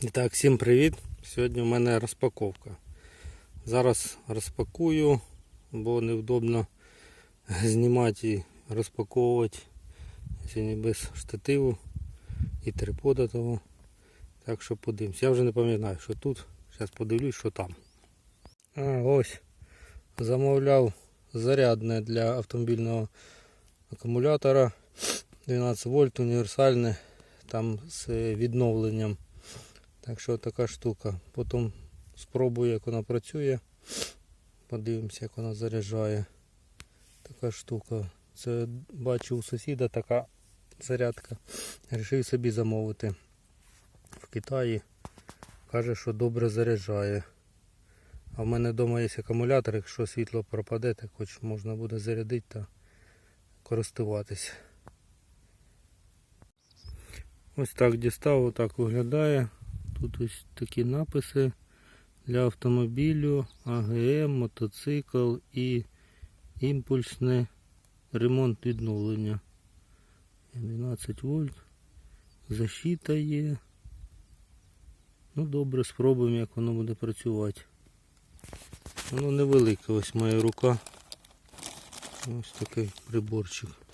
І так, всім привіт! Сьогодні у мене розпаковка. Зараз розпакую, бо невдобно знімати і розпаковувати сьогодні без штативу і трипода того. Так що подивимось. Я вже не пам'ятаю, що тут. Зараз подивлюсь, що там. А, ось. Замовляв зарядне для автомобільного акумулятора 12 вольт універсальне, там з відновленням. Так що така штука. Потім спробую, як вона працює. Подивимося, як вона заряджає. Така штука. Це бачу у сусіда така зарядка. Рішив собі замовити в Китаї. Каже, що добре заряджає. А в мене вдома є акумулятор, якщо світло пропаде, так хоч можна буде зарядити та користуватися. Ось так дістав, отак виглядає. Тут ось такі написи для автомобілю, АГМ, мотоцикл і імпульсне ремонт відновлення. 12 вольт. Защита є. Ну добре, спробуємо, як воно буде працювати. Воно невелике, ось моя рука. Ось такий приборчик.